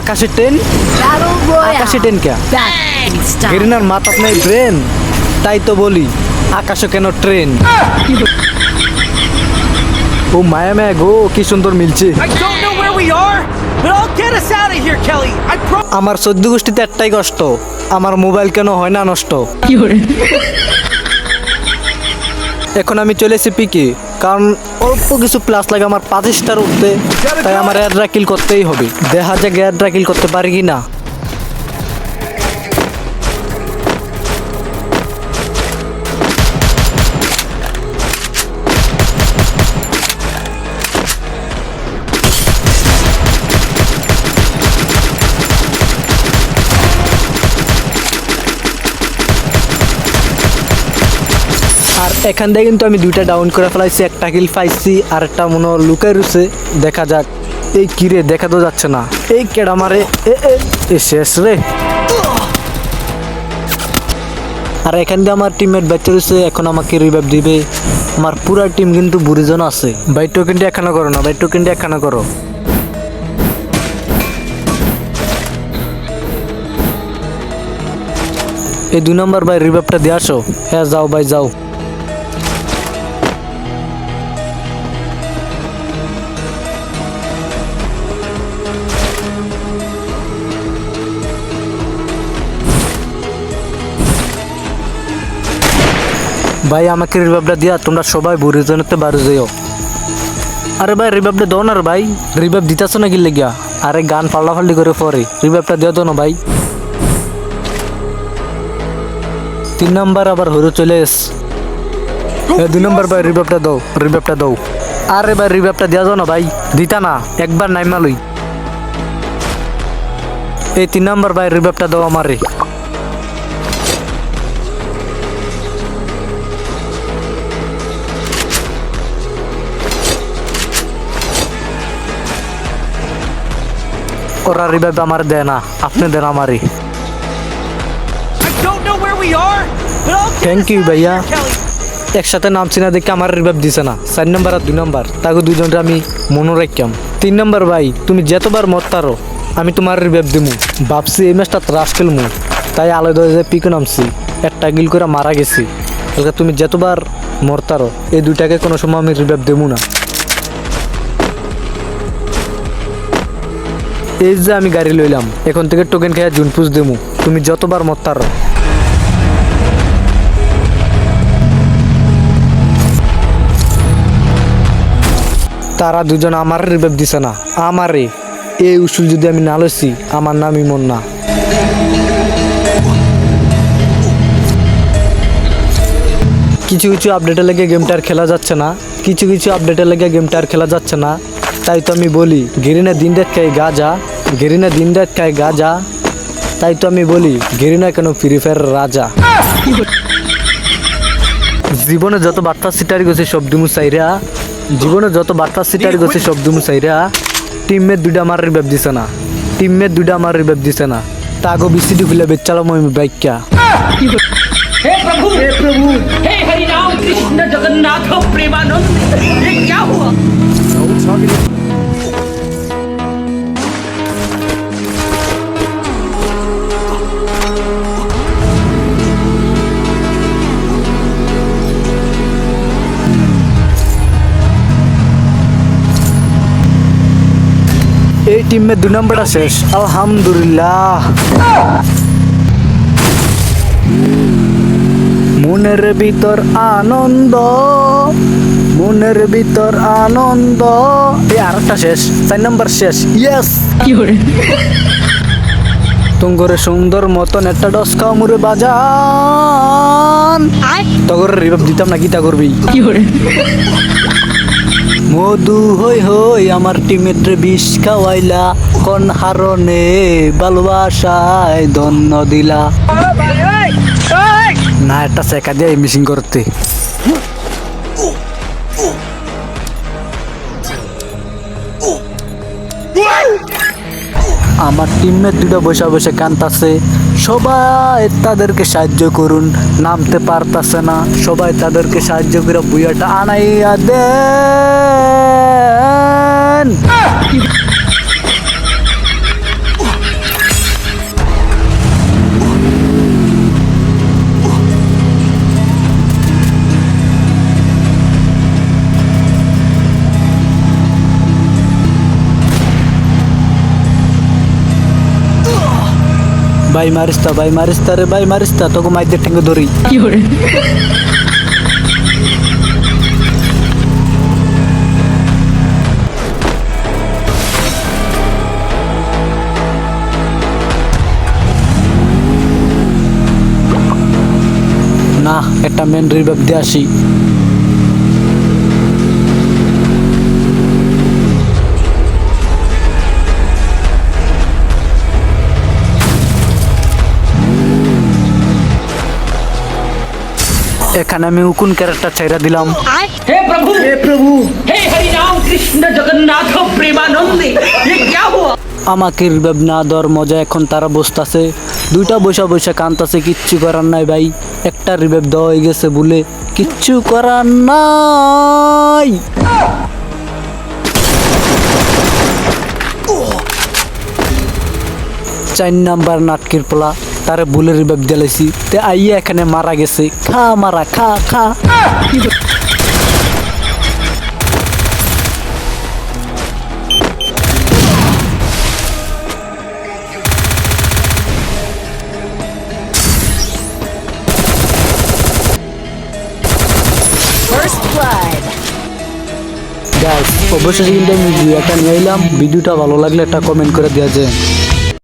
আকাশে ট্রেন আকাশে ট্রেন কে. গেরিনার মাথা নেই ট্রেন তাই তো বলি আকাশে কেন ট্রেন ও মায়া মায়া গো কি সুন্দর মিলছে. আমার চোদ্দ গোষ্ঠীতে একটাই কষ্ট আমার মোবাইল কেন হয় না নষ্ট? এখন আমি চলেছি পিকে। কারণ অল্প কিছু প্লাস লাগে আমার পাঁচ স্টার উঠতে তাই আমার এয়ার কিল করতেই হবে। দেখা যাক এয়ার কিল করতে পারি কি না আর এখান থেকে কিন্তু আমি দুইটা ডাউন করে ফেলাইছি, একটা কিল পাইছি আর একটা মনে লুকাই রয়েছে। দেখা যাক, এই কিরে দেখা তো যাচ্ছে না। এই কেডা মারে এ শেষ রে। আর এখান দিয়ে আমার টিমমেট বেঁচে রয়েছে, এখন আমাকে রিভাইভ দিবে। আমার পুরা টিম কিন্তু বুড়িজন আছে। ভাই টোকেনটি এখানে করো না ভাই টোকেনটি এখানে করো। এই দুই নম্বর ভাই রিভাইভটা দিয়ে আসো। হ্যাঁ যাও ভাই, যাও। ভাই, আমাকে রিভাইভটা দিয়া তোমরা সবাই বুড়িজনেতে বাড়ি যেও আরে ভাই রিভাইভটা দাও না রে ভাই। রিভাইভ দিতেছ না কি লেগিয়া? আরে গান পাল্লাফাল্লি করে পরে। রিভাইভটা দিয়ে দাও না ভাই। তিন নাম্বার আবার হরু চলে এস। দুই নম্বর ভাই রিভাইভটা দাও রিভাইভটা দাও। আরে ভাই রিভাইভটা দেওয়া যাও না ভাই। দিতা না, একবার নাইমা লই। এই তিন নাম্বার ভাই রিভাইভটা দাও আমারে। ওরা রিভাইভ আমার দেয় না আপনি দেন আমারে I don't know where we are, but I'll get Thank us you, out of ভাইয়া। একসাথে নামছি না দেখে আমার রিভাইভ দিছে না চার নম্বর আর দুই নম্বর। তাকে দুজনটা আমি মনে রাখিয়াম তিন নম্বর ভাই তুমি যেতবার যতবার মরতারো আমি তোমার রিভাইভ দিমু। ভাবছি এই ম্যাচটা ত্রাস খেলমু। তাই আলাদা হয়ে পিকে নামছি একটা গিল করে মারা গেছি। তাহলে তুমি যতবার মরতারো এই দুইটাকে কোনো সময় আমি রিভাইভ দেবো না। এই যে আমি গাড়ি লইলাম, এখন থেকে টোকেন খেয়ে জুনপুজ দেমু। তুমি যতবার মরতারো তারা দুজন আমার রিভাইভ দিছে না, আমারে। এই উসুল যদি আমি না লইছি, আমার নাম ইমন না। কিছু কিছু আপডেটের লেগে গেমটা আর খেলা যাচ্ছে না, কিছু কিছু আপডেটের লেগে গেমটা আর খেলা যাচ্ছে না। তাই তো আমি বলি গেরিনা দিন রাত খায় গাজা গেরিনা দিন রাত খায় গাজা তাই তো আমি বলি গেরিনা কেন ফ্রি ফায়ার রাজা? জীবনে যত বার্তা সিটার গেছে সব দুমু চাইরা জীবনে যত বার্তা সিটার গেছে সব দুমু টিম টিমমেট দুইটা মারের রিভাইভ দিছে না টিমমেট দুইটা মারের রিভাইভ দিছে না। তাগো বিসিডি খুলে বেচালাম আমি বাইকা হে প্রভু! হে প্রভু! হে कृष्ण जगन्नाथ प्रेमानंद ये क्या हुआ এই টিমের দুই নম্বরটা শেষ আলহামদুলিল্লাহ মনের ভিতর আনন্দ মনের ভিতর আনন্দ। এই আরেকটা শেষ চার নম্বর শেষ। ইয়েস তুঙ্গরে সুন্দর মতন একটা ডস খাও মুরে বাজান তগর রিভাব দিতাম না গীতা করবি। কি করে? মধু হই হই আমার টিমেত্রে বিষ খাওয়াইলা কোন হারনে ভালোবাসায় ধন্য দিলা। না, একটা সেকা দিয়ে মিসিং করতে। আমার টিমমেট দুটো বসে বসে কান্তাছে সবাই তাদেরকে সাহায্য করুন, নামতে পারতাছে না। সবাই তাদেরকে সাহায্য করে বুয়াটা আনাইয়া দেন। ভাই মারিস্তা ভাই মারিস্তা রে ভাই মারিস্তা তোকে মাইদের ঠেঙ্গে ধরি না একটা মেন রিভাব দিয়ে আসি এখানে আমি উকুন ক্যারেক্টার চাইরা দিলাম। হে প্রভু। হে প্রভু। হে হরি রাম কৃষ্ণ জগন্নাথ প্রেমানন্দে আমাকে রিভাইভ না মজা এখন তারা বসতাছে দুইটা বৈশা বৈশা কানতাছে কিচ্ছু করার নাই ভাই। একটা রিবেব দেওয়া হয়ে গেছে বলে কিচ্ছু করার নাই। চার নাম্বার নাটকের পোলা। তারে ভুলে রিভাব দিলাইছি তে আইয়া এখানে মারা গেছে। খা মারা খা খা. অবশ্যই কিন্তু আমি ভিডিওটা নিয়ে এলাম ভিডিওটা ভালো লাগলে একটা কমেন্ট করে দেওয়া যায়